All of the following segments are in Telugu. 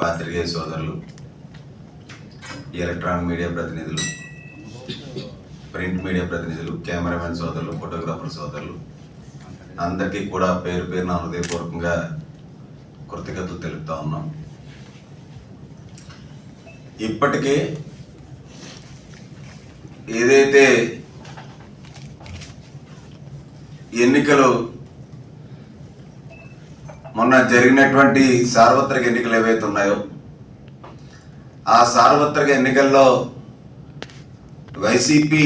పాత్రికేయ సోదరులు ఎలక్ట్రానిక్ మీడియా ప్రతినిధులు ప్రింట్ మీడియా ప్రతినిధులు కెమెరామెన్ సోదరులు ఫోటోగ్రాఫర్ సోదరులు అందరికీ కూడా పేరు పేరున హృదయపూర్వకంగా కృతజ్ఞతలు తెలుపుతా ఉన్నాం. ఇప్పటికే ఏదైతే ఎన్నికలు మొన్న జరిగినటువంటి సార్వత్రిక ఎన్నికలు ఏవైతే ఉన్నాయో ఆ సార్వత్రిక ఎన్నికల్లో వైసీపీ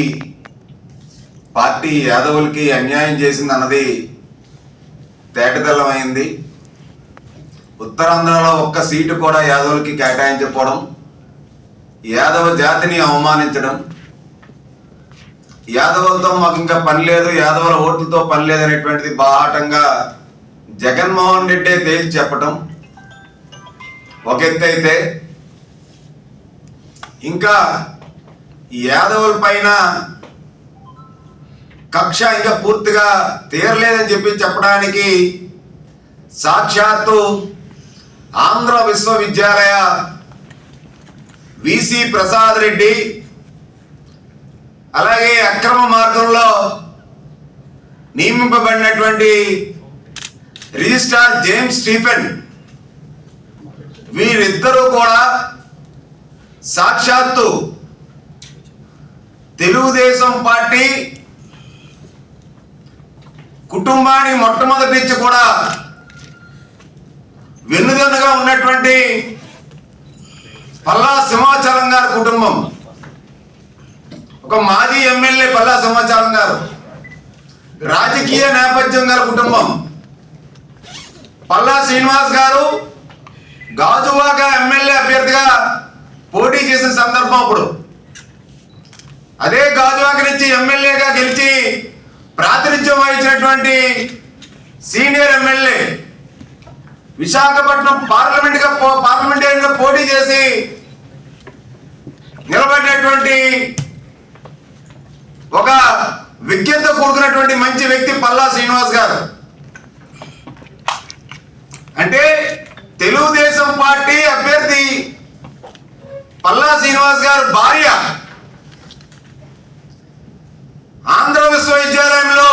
పార్టీ యాదవులకి అన్యాయం చేసింది అన్నది తేటతెల్లమైంది. ఉత్తరాంధ్రలో ఒక్క సీటు కూడా యాదవులకి కేటాయించకపోవడం యాదవ జాతిని అవమానించడం యాదవులతో మాకు ఇంకా పని లేదు యాదవుల ఓట్లతో పని లేదనేటువంటిది బాహాటంగా జగన్మోహన్ రెడ్డి తేల్చి చెప్పటం ఒక ఎత్తైతే ఇంకా యాదవుల పైన కక్ష ఇంకా పూర్తిగా తీరలేదని చెప్పి చెప్పడానికి సాక్షాత్తు ఆంధ్ర విశ్వవిద్యాలయ విసి ప్రసాద్ రెడ్డి అలాగే అక్రమ మార్గంలో నియమింపబడినటువంటి రిజిస్టార్ జేమ్స్ స్టీఫెన్. వీరిద్దరూ కూడా సాక్షాత్తు తెలుగుదేశం పార్టీ కుటుంబాన్ని మొట్టమొదటి నుంచి కూడా వెన్నుదన్నుగా ఉన్నటువంటి పల్లా సింహాచలం గారి కుటుంబం. ఒక మాజీ ఎమ్మెల్యే పల్లా సింహాచలం గారు. రాజకీయ నేపథ్యం గారి కుటుంబం. పల్లా శ్రీనివాస్ గారు గాజువాక ఎమ్మెల్యే అభ్యర్థిగా పోటీ చేసిన సందర్భం అప్పుడు. అదే గాజువాక నుంచి ఎమ్మెల్యేగా గెలిచి ప్రాతినిధ్యం వహించినటువంటి సీనియర్ ఎమ్మెల్యే విశాఖపట్నం పార్లమెంట్గా పోటీ చేసి నిలబడినటువంటి ఒక విజ్ఞత కూడుకున్నటువంటి మంచి వ్యక్తి పల్లా శ్రీనివాస్ గారు. అంటే తెలుగుదేశం పార్టీ అభ్యర్థి పల్లా శ్రీనివాస్ గారు భార్య ఆంధ్ర విశ్వవిద్యాలయంలో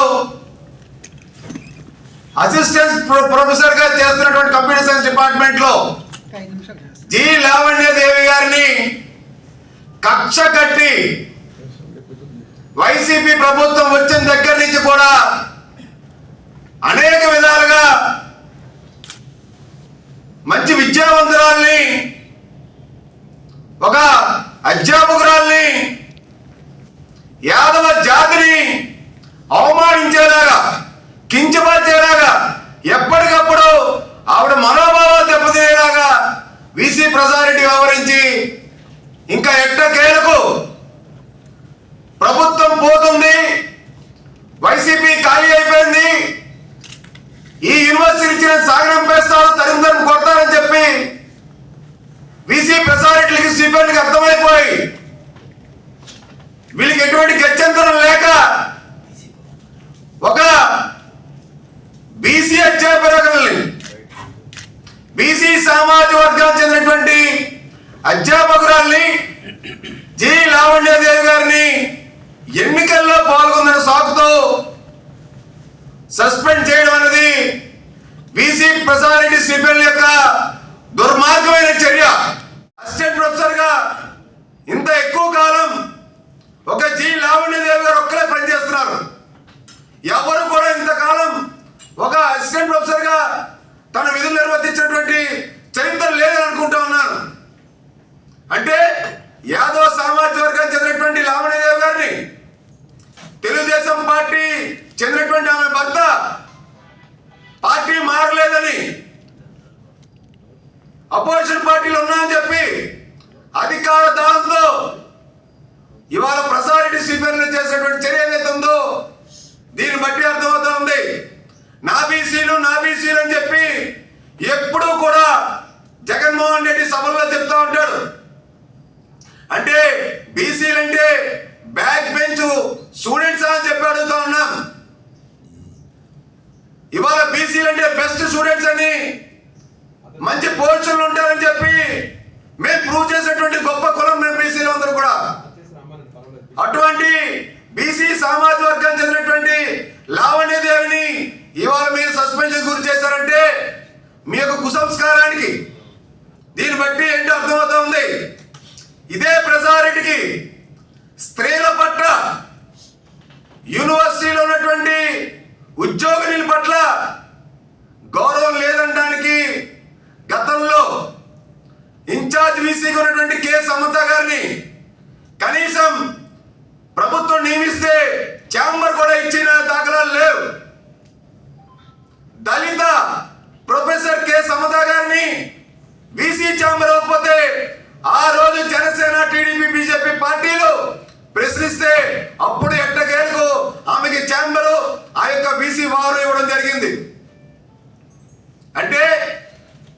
అసిస్టెంట్ ప్రొ- ప్రొఫెసర్గా చేస్తున్నటువంటి కంప్యూటర్ సైన్స్ డిపార్ట్మెంట్లో జి లావణ్య దేవి గారిని కక్ష కట్టి వైసీపీ ప్రభుత్వం వచ్చిన దగ్గర నుంచి కూడా అనేక విధాలుగా మంచి విద్యావంతురాల్ని ఒక అధ్యాపకురాల్ని యాదవ జాతిని అవమానించేలాగా కించపరిచేలాగా ఎప్పటికప్పుడు ఆవిడ మనోభావాలు దెబ్బతినేలాగా విసి ప్రసారెడ్డి వ్యవహరించి ఇంకా ఎట్టకేలకు ప్రభుత్వం పోతుంది వైసీపీ ఖాళీ అయిపోయింది ఈ యూనివర్సిటీ ఇచ్చిన సాగర పేస్తాడు తరిందరం కొడతారని చెప్పి విసి ప్రసారెడ్డికి స్టీఫెన్కి అర్థమైపోయి వీళ్ళకి ఎటువంటి గత్యంతరం లేక ఒక బీసీ అధ్యాపకుల్ని బీసీ సామాజిక వర్గానికి చెందినటువంటి అధ్యాపకురాల్ని జి లావణ్యదేవి గారిని ఎన్నికల్లో పాల్గొన్న సాకుతో సస్పెండ్ చేయడం అనేది బీసీ ప్రసారెడ్డి స్టీఫెన్ యొక్క దుర్మార్గమైన చర్య అసిస్టెంట్ ప్రొఫెసర్గా ఇంత ఎక్కువ కాలం ఒక జి లావణ్యదేవి గారు ఒక్కరే పనిచేస్తున్నారు ఎవరు కూడా ఇంతకాలం ఒక అసిస్టెంట్ ప్రొఫెసర్గా తన విధులు నిర్వర్తించినటువంటి చరిత్ర లేదని అనుకుంటా ఉన్నాను అంటే యాదవ సామాజిక వర్గానికి చెందినటువంటి లావణ్యదేవి గారిని తెలుగుదేశం పార్టీ చెందినటువంటి ఆమె భర్త పార్టీ మారలేదని అపోజిషన్ పార్టీలు ఉన్నాయని చెప్పి అధికార దానంతో ఇవాళ ప్రసారెడ్డి స్టీఫెన్ చేసినటువంటి చర్య ఏదైతే ఉందో దీన్ని బట్టి అర్థమవుతా ఉంది. నా బీసీలు నా బీసీలు అని చెప్పి ఎప్పుడూ కూడా జగన్మోహన్ రెడ్డి సభల్లో చెప్తా ఉంటాడు. అంటే బీసీలు అంటే బ్యాక్ బెంచ్ స్టూడెంట్స్ అని చెప్పి అడుగుతా ఉన్నాం. ఇవాళ బీసీలు అంటే బెస్ట్ స్టూడెంట్స్ అని మంచి పోస్టులు ఉంటారని చెప్పి మేము ప్రూవ్ చేసేటువంటి గొప్ప కులం మేము బీసీలు అందరూ కూడా. అటువంటి బీసీ సామాజిక వర్గం చెందినటువంటి లావణ్యదేవిని ఇవాళ మీరు సస్పెన్షన్ గురి చేశారంటే మీ యొక్క కుసంస్కారానికి దీన్ని బట్టి ఏంటి అర్థమవుతా ఉంది. ఇదే ప్రజారెడ్డికి స్త్రీల పట్ల యూనివర్సిటీలో ఉన్నటువంటి ఉద్యోగుల పట్ల గౌరవం లేదనడానికి గతంలో ఇన్ఛార్జ్ వీసీగా ఉన్నటువంటి కె సమత గారిని కనీసం ప్రభుత్వం నియమిస్తే ఛాంబర్ కూడా ఇచ్చిన దాఖలాలు లేవు. దళిత ప్రొఫెసర్ కె సమత గారిని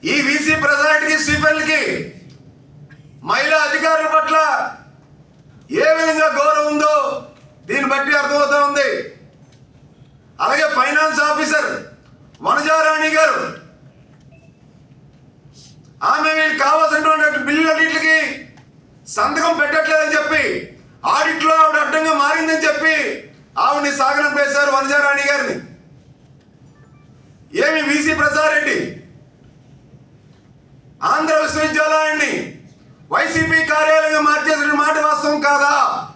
ఈ వీసీ ప్రెసిడెంట్కి సిఫెల్కి మహిళా అధికారుల పట్ల ఏ విధంగా గౌరవం ఉందో దీన్ని బట్టి అర్థమవుతా ఉంది. అలాగే ఫైనాన్స్ ఆఫీసర్ వనజారాణి గారు ఆమె వీళ్ళకి కావాల్సినటువంటి బిల్లులన్నింటికి సంతకం పెట్టట్లేదని చెప్పి ఆడిట్లో ఆవిడ అడ్డంగా మారిందని చెప్పి ఆవిడని సాగనంపేశారు వనజారాణి గారిని. ఏమి వీసీ ప్రసాద్ రెడ్డి ఆంధ్ర విశ్వవిద్యాలయాన్ని వైసీపీ కార్యాలయంగా మార్చేసిన మాట వాస్తవం కాదా?